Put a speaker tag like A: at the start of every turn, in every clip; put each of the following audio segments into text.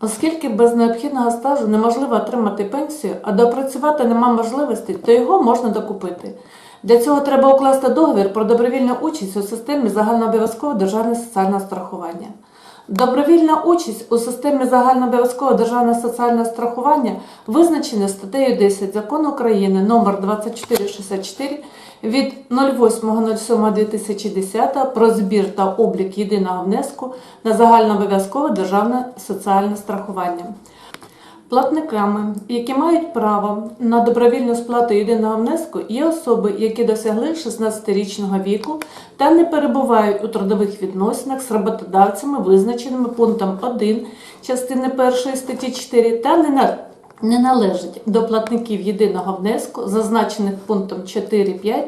A: Оскільки без необхідного стажу неможливо отримати пенсію, а допрацювати нема можливості, то його можна докупити. Для цього треба укласти договір про добровільну участь у системі загальнообов'язкового державного соціального страхування. Добровільна участь у системі загальнообов'язкового державного соціального страхування визначена статтею 10 Закону України номер 2464 від 08.07.2010 про збір та облік єдиного внеску на загальнообов'язкове державне соціальне страхування. Платниками, які мають право на добровільну сплату єдиного внеску, є особи, які досягли 16-річного віку та не перебувають у трудових відносинах з роботодавцями, визначеними пунктом 1 частини 1 статті 4, та не на не належать до платників єдиного внеску, зазначених пунктом 4.5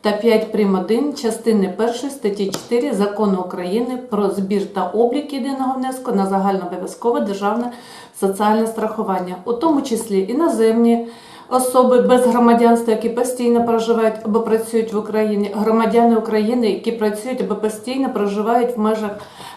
A: та 5 прим. 1 частини 1 статті 4 Закону України про збір та облік єдиного внеску на загальнообов'язкове державне соціальне страхування, у тому числі іноземні особи без громадянства, які постійно проживають або працюють в Україні, громадяни України, які працюють або постійно проживають в межах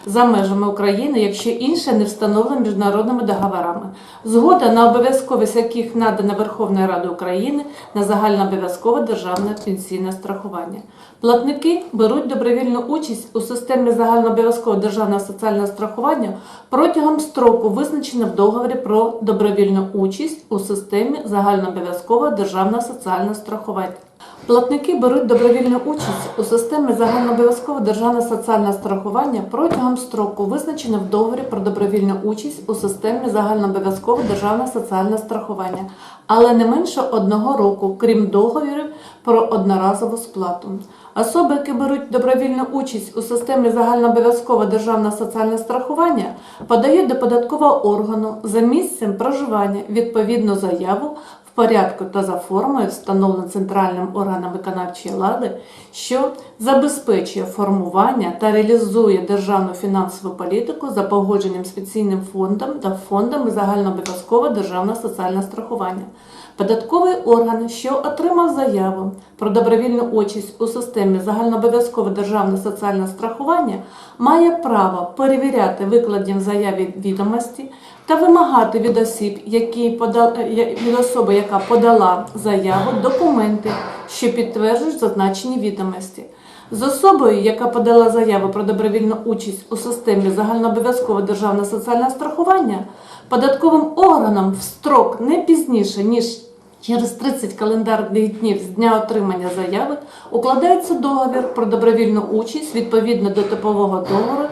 A: за межами України, якщо інше не встановлено міжнародними договорами. Згода на обов'язковість яких надана Верховною Радою України на загальнообов'язкове державне пенсійне страхування. Платники беруть добровільну участь у системі загальнообов'язкового державного соціального страхування протягом строку, визначеного в договорі про добровільну участь у системі загальнообов'язкового державного соціального страхування. Платники беруть добровільну участь у системі загальнообов'язкового державного соціального страхування протягом строку, визначеного в договорі про добровільну участь у системі загальнообов'язкового державного соціального страхування, але не менше одного року, крім договорів про одноразову сплату. Особи, які беруть добровільну участь у системі загальнообов'язкового державного соціального страхування, подають до податкового органу за місцем проживання відповідну заяву порядку та за формою, встановленою центральним органом виконавчої влади, що забезпечує формування та реалізує державну фінансову політику за погодженням з фондом та фондами загальнообов'язкового державного соціального страхування. Податковий орган, що отримав заяву про добровільну участь у системі загальнообов'язкового державного соціального страхування, має право перевіряти викладені в заяві відомості та вимагати від осіб, які подали, від особи, яка подала заяву, документи, що підтверджують зазначені відомості. З особою, яка подала заяву про добровільну участь у системі загальнообов'язкового державного соціального страхування, податковим органом в строк не пізніше, ніж через 30 календарних днів з дня отримання заяви укладається договір про добровільну участь відповідно до типового договору,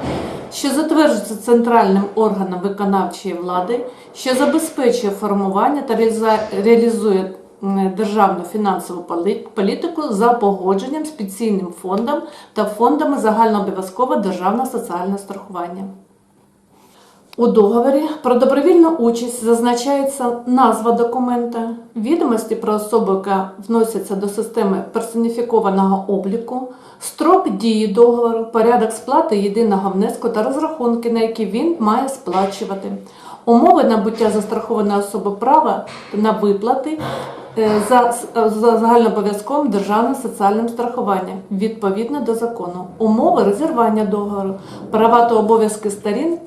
A: що затверджується центральним органом виконавчої влади, що забезпечує формування та реалізує державну фінансову політику за погодженням з спеціальним фондом та фондами загальнообов'язкового державного соціального страхування. У договорі про добровільну участь зазначається назва документа, відомості про особу, яка вноситься до системи персоніфікованого обліку, строк дії договору, порядок сплати єдиного внеску та розрахунки, на які він має сплачувати, умови набуття застрахованої особи права на виплати е, за, за загальнообов'язковим державним соціальним страхуванням відповідно до закону, умови розірвання договору, права та обов'язки сторін,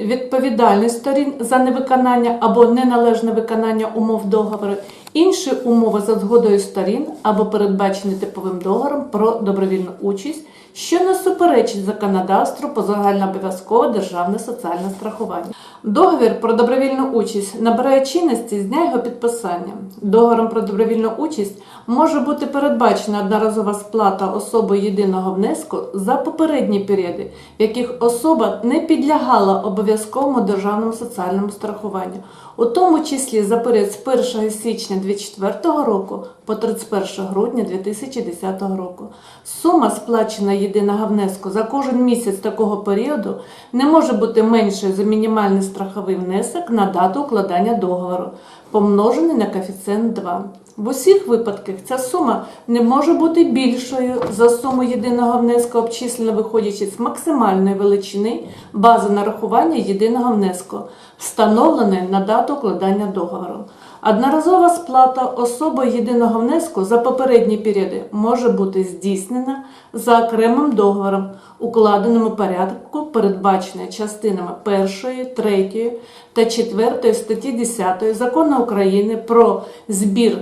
A: відповідальність сторін за невиконання або неналежне виконання умов договору, інші умови за згодою сторін або передбачені типовим договором про добровільну участь, що не суперечить законодавству по загальнообов'язкове державне соціальне страхування. Договір про добровільну участь набирає чинності з дня його підписання. Договором про добровільну участь може бути передбачена одноразова сплата особою єдиного внеску за попередні періоди, в яких особа не підлягала обов'язковому державному соціальному страхуванню, у тому числі за період з 1 січня 2004 року по 31 грудня 2010 року. Сума сплачена єдиного внеску за кожен місяць такого періоду не може бути меншою за мінімальний страховий внесок на дату укладання договору, помножений на коефіцієнт 2. В усіх випадках ця сума не може бути більшою за суму єдиного внеску, обчислено виходячи з максимальної величини бази нарахування єдиного внеску, встановленої на дату укладання договору. Одноразова сплата особою єдиного внеску за попередні періоди може бути здійснена за окремим договором, укладеним у порядку, передбачений частинами 1, 3 та 4 статті 10 Закону України про збір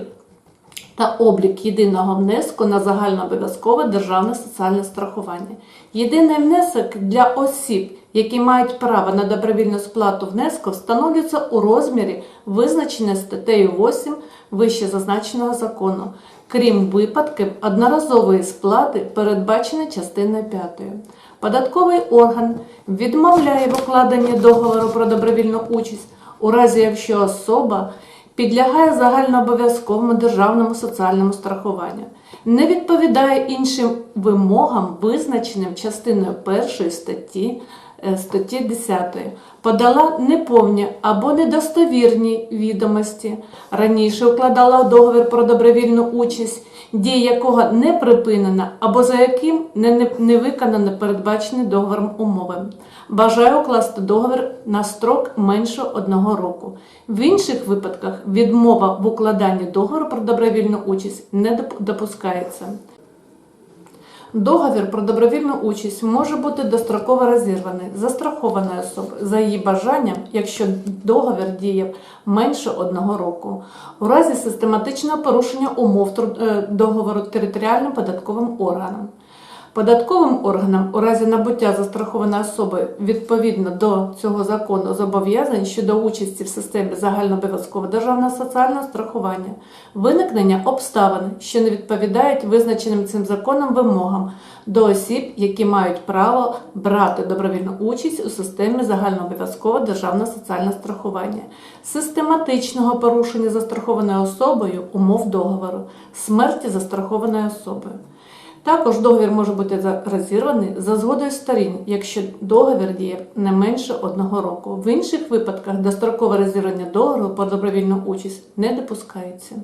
A: та облік єдиного внеску на загальнообов'язкове державне соціальне страхування. Єдиний внесок для осіб, які мають право на добровільну сплату внеску, встановлюється у розмірі, визначене статтею 8 вище зазначеного закону, крім випадків одноразової сплати, передбаченої частиною 5. Податковий орган відмовляє в укладенні договору про добровільну участь у разі, якщо особа підлягає загальнообов'язковому державному соціальному страхуванню, не відповідає іншим вимогам, визначеним частиною 1 статті, статті 10, подала неповні або недостовірні відомості, раніше укладала договір про добровільну участь, дія якого не припинена або за яким не, виконано передбачені договором умови. Бажаю укласти договір на строк менше одного року. В інших випадках відмова в укладанні договору про добровільну участь не допускається. Договір про добровільну участь може бути достроково розірваний застрахованою особою за її бажанням, якщо договір діяв менше одного року, у разі систематичного порушення умов е, договору територіальним податковим органом. Податковим органам у разі набуття застрахованої особи відповідно до цього закону зобов'язань щодо участі в системі загальнообов'язкового державного соціального страхування, виникнення обставин, що не відповідають визначеним цим законом вимогам до осіб, які мають право брати добровільну участь у системі загальнообов'язкового державного соціального страхування, систематичного порушення застрахованою особою умов договору, смерті застрахованої особи. Також договір може бути розірваний за згодою сторін, якщо договір діє не менше одного року. В інших випадках дострокове розірвання договору про добровільну участь не допускається.